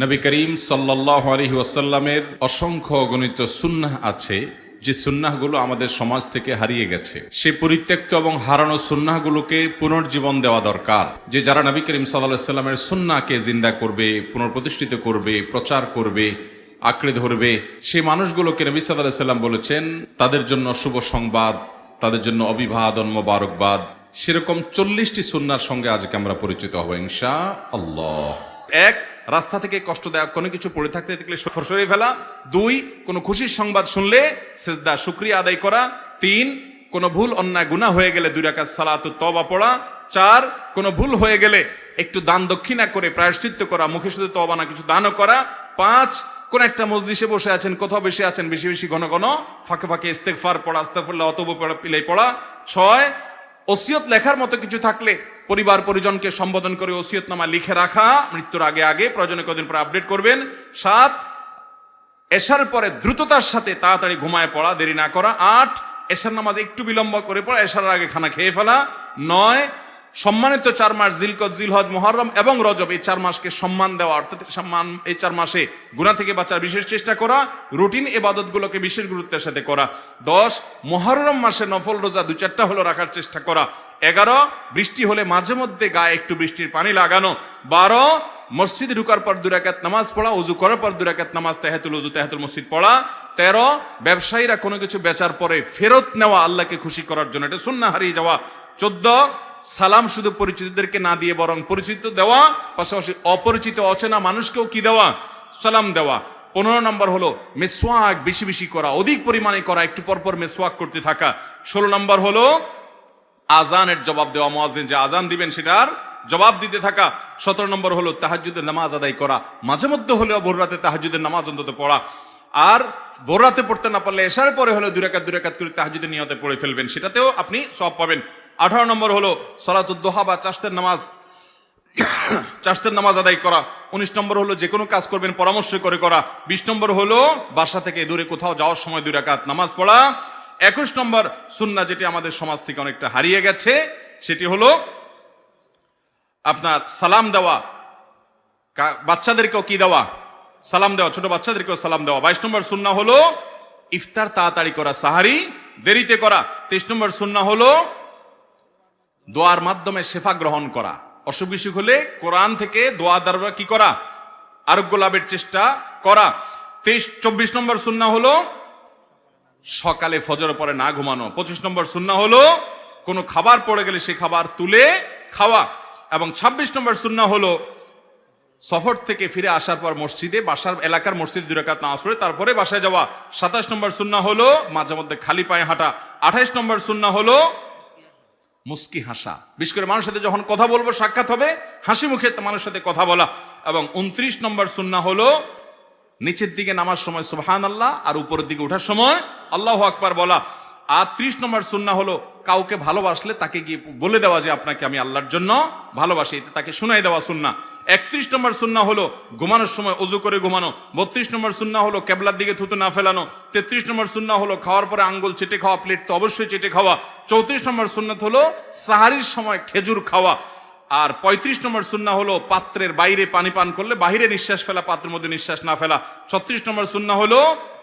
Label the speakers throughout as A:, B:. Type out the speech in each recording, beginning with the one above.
A: নবী করিম সাল্লাহ আলহি ওয়াসাল্লামের অসংখ্য গণিত সুন্নাহ আছে, যে সুন্নাহগুলো আমাদের সমাজ থেকে হারিয়ে গেছে। সে পরিত্যক্ত এবং হারানো সুন্নাহগুলোকে পুনর্জীবন দেওয়া দরকার, যে যারা নবী করিম সাল্লাহ সাল্লামের সুন্নাহকে জিন্দা করবে পুনর্প্রতিষ্ঠিত করবে, প্রচার করবে, আঁকড়ে ধরবে সেই মানুষগুলোকে নবী সাল্লাহ সাল্লাম বলেছেন, তাদের জন্য শুভ সংবাদ, তাদের জন্য অভিবাদন, মোবারকবাদ। সেরকম চল্লিশটি সুন্নার সঙ্গে আজকে আমরা পরিচিত হব ইনশা আল্লাহ এক রাস্তা থেকে কষ্টদায়ক কোনো কিছু পড়ে থাকতে থাকলে সরিয়ে ফেলা। দুই, কোনো খুশির সংবাদ শুনলে সেজদা, শুক্রিয়া আদায় করা। তিন, কোনো ভুল, অন্যায় গুণা হয়ে গেলে দুই রাকাত সালাত তবা পড়া। চার, কোনো ভুল হয়ে গেলে একটু দান দক্ষিণা করে প্রায়শ্চিত্ত করা, মুখে শুধু তবা না, কিছু দানও করা। পাঁচ, কোন একটা মসজিষে বসে আছেন, কোথাও বেশি আছেন, বেশি বেশি ঘন ঘন, ফাঁকে ফাঁকে ইস্তেকফার পড়া আস্তাফুল্লাহ অতব পিলাই পড়া। ছয়, ওসিয়ত লেখার মতো কিছু থাকলে পরিবার পরিজনকে সম্বোধন করে ওসিয়ত নামা লিখে রাখা, মৃত্যুর আগে আগে, প্রয়োজনে কদিন পরে আপডেট করবেন। সাত, এশার পরে দ্রুততার সাথে তাড়াতাড়ি ঘুমায় পড়া, দেরি না করা। আট, এশার নামাজ একটু বিলম্ব করে পড়া এশার আগে খানা খেয়ে ফেলা। নয়, সম্মানিত চার মাস জিলকত, জিলহজ মোহরম এবং রজব, এই চার মাসকে সম্মান দেওয়া, অর্থাৎ সম্মান, এই চার মাসে গুণা থেকে বাঁচার বিশেষ চেষ্টা করা, রুটিন এবাদতগুলোকে বিশেষ গুরুত্বের সাথে করা। দশ মহরম মাসে নফল রোজা দু চারটা হলো রাখার চেষ্টা করা। এগারো, বৃষ্টি হলে মাঝে মধ্যে গায়ে একটু বৃষ্টির পানি লাগানো। বারো, মসজিদে ঢুকার পর দুরাকাত নামাজ পড়া, উজু করার পর দুরাকাত নামাজ তেহাতুল উজু তেহাতুল মসজিদ পড়া। তেরো, ব্যবসায়ীরা কোনো কিছু বেচার পরে ফেরত নেওয়া, আল্লাহকে খুশি করার জন্য। এটা শূন্য হারিয়ে যাওয়া। চোদ্দ, সালাম শুধু পরিচিতদেরকে না দিয়ে বরং পরিচিত দেওয়া, পাশাপাশি অপরিচিত, অচেনা মানুষকেও কি দেওয়া? সালাম দেওয়া। পনেরো নম্বর হলো মেসওয়াক বেশি বেশি করা, অধিক পরিমাণে করা, একটু পরপর মেসওয়াক করতে থাকা। ষোলো নম্বর হলো আজানের জবাব দেওয়া মোয়াজিন যে আজান দিবেন সেটার জবাব দিতে থাকা সতেরো নম্বর হলো তাহাজুদের নামাজ আদায় করা, মাঝে মধ্যে হলেও ভোর রাতে তাহাজুদের নামাজ অন্তত পড়া। আর ভোর রাতে পড়তে না পারলে এসার পরে হলো দুরাকাত দুরাকাত করে তাহাজুদের নিয়তে পড়ে ফেলবেন, সেটাতেও আপনি সব পাবেন। আঠারো নম্বর হলো সলাতুদ্দোহা বা চাষতের নামাজ চাষের নামাজ আদায় করা। উনিশ নম্বর হলো যে কোনো কাজ করবেন, পরামর্শ করে করা। বিশ নম্বর হলো বাসা থেকে দূরে কোথাও যাওয়ার সময় দুই রাকাত নামাজ পড়া। একুশ নম্বর সুন্না যেটি আমাদের সমাজ থেকে অনেকটা হারিয়ে গেছে, সেটি হলো আপনার সালাম দেওয়া। বাচ্চাদেরকেও কি দেওয়া? সালাম দেওয়া, ছোট বাচ্চাদেরকেও সালাম দেওয়া। বাইশ নম্বর সুন্না হলো ইফতার তাড়াতাড়ি করা, সাহারি দেরিতে করা। তেইশ নম্বর সুন্না হলো দোয়ার মাধ্যমে শেফা গ্রহণ করা। অসুখ বিসুখ হলে কোরআন থেকে দোয়া দ্বারা কি করা? আরোগ্য লাভের চেষ্টা করা। তেইশ, চব্বিশ নম্বর সুন্না হলো সকালে ফজর পরে না ঘুমানো। পঁচিশ নম্বর সুন্না হলো, কোনো খাবার পড়ে গেলে সে খাবার তুলে খাওয়া। এবং ২৬ নম্বর সুন্না হলো, সফর থেকে ফিরে আসার পর মসজিদে, বাসার এলাকার মসজিদ দুরাকাত নামাজ পড়ে, তারপরে বাসায় যাওয়া। সাতাশ নম্বর সুন্না হলো, মাঝে মধ্যে খালি পায়ে হাঁটা। আঠাইশ নম্বর সুন্না হলো, মুস্কি হাসা। বিশেষ করে মানুষের সাথে যখন কথা বলব, সাক্ষাৎ হবে, হাসি মুখে মানুষের সাথে কথা বলা। এবং উনত্রিশ নম্বর সুন্না হলো নিচের দিকে নামার সময় সুবহান আল্লাহ আর উপরের দিকে ওঠার সময় আল্লাহ আকবার বলা। আর ত্রিশ নম্বর সুন্না হলো, কাউকে ভালোবাসলে তাকে গিয়ে বলে দেওয়া যে আপনাকে আমি আল্লাহর জন্য ভালোবাসি তাকে শুনাই দেওয়া সুন্না একত্রিশ নম্বর সুন্না হলো, ঘুমানোর সময় অজু করে ঘুমানো। বত্রিশ নম্বর সুন্না হলো, কেবলার দিকে থুতু না ফেলানো। তেত্রিশ নম্বর সুন্না হলো, খাওয়ার পরে আঙ্গুল চেটে খাওয়া, প্লেট তো অবশ্যই চেটে খাওয়া। চৌত্রিশ নম্বর সুন্নাত হলো, সাহারির সময় খেজুর খাওয়া। আর পঁয়ত্রিশ নম্বর সুন্না হলো পাত্রের বাইরে পানি পান করলে বাহিরে নিঃশ্বাস ফেলা, পাত্রের মধ্যে নিঃশ্বাস না ফেলা। ছত্রিশ নম্বর সুন্না হলো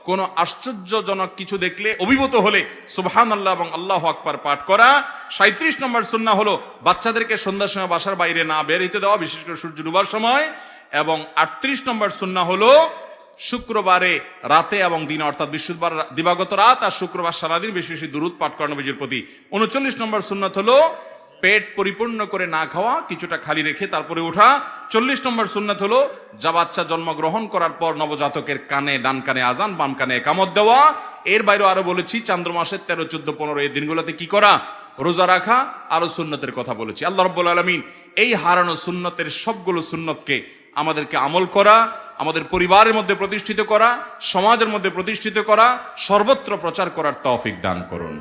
A: কোনো আশ্চর্যজনক কিছু দেখলে অভিভূত হলে সুবহান আল্লাহ এবং আল্লাহ আকবার পাঠ করা। সাঁত্রিশ নম্বর সুন্না হলো বাচ্চাদেরকে সন্ধ্যার সময় বাসার বাইরে না বের হইতে দেওয়া, বিশেষ করে সূর্য ডুবার সময়। এবং আটত্রিশ নম্বর সুন্না হলো শুক্রবারে রাতে এবং দিনে, অর্থাৎ বৃহস্পতিবার দিবাগত রাত আর শুক্রবার সারাদিন বেশি বেশি দূরত পাঠ করানো বিজির প্রতি। উনচল্লিশ নম্বর সুন্নত হলো পেট পরিপূর্ণ করে না খাওয়া, কিছুটা খালি রেখে তারপরে ওঠা। চল্লিশ নম্বর সুন্নাত হলো, যা বাচ্চা জন্মগ্রহণ করার পর নবজাতকের কানে, ডান কানে আজান, বাম কানে একামত দেওয়া। এর বাইরে আরও বলেছি, চান্দ্র মাসের তেরো, চোদ্দ, পনেরো এই দিনগুলোতে কি করা? রোজা রাখা, আরও সুন্নতের কথা বলেছি। আল্লাহ রব্বুল আলমিন এই হারানো সুন্নতের সবগুলো সুন্নতকে আমাদেরকে আমল করা, আমাদের পরিবারের মধ্যে প্রতিষ্ঠিত করা, সমাজের মধ্যে প্রতিষ্ঠিত করা, সর্বত্র প্রচার করার তৌফিক দান করুন।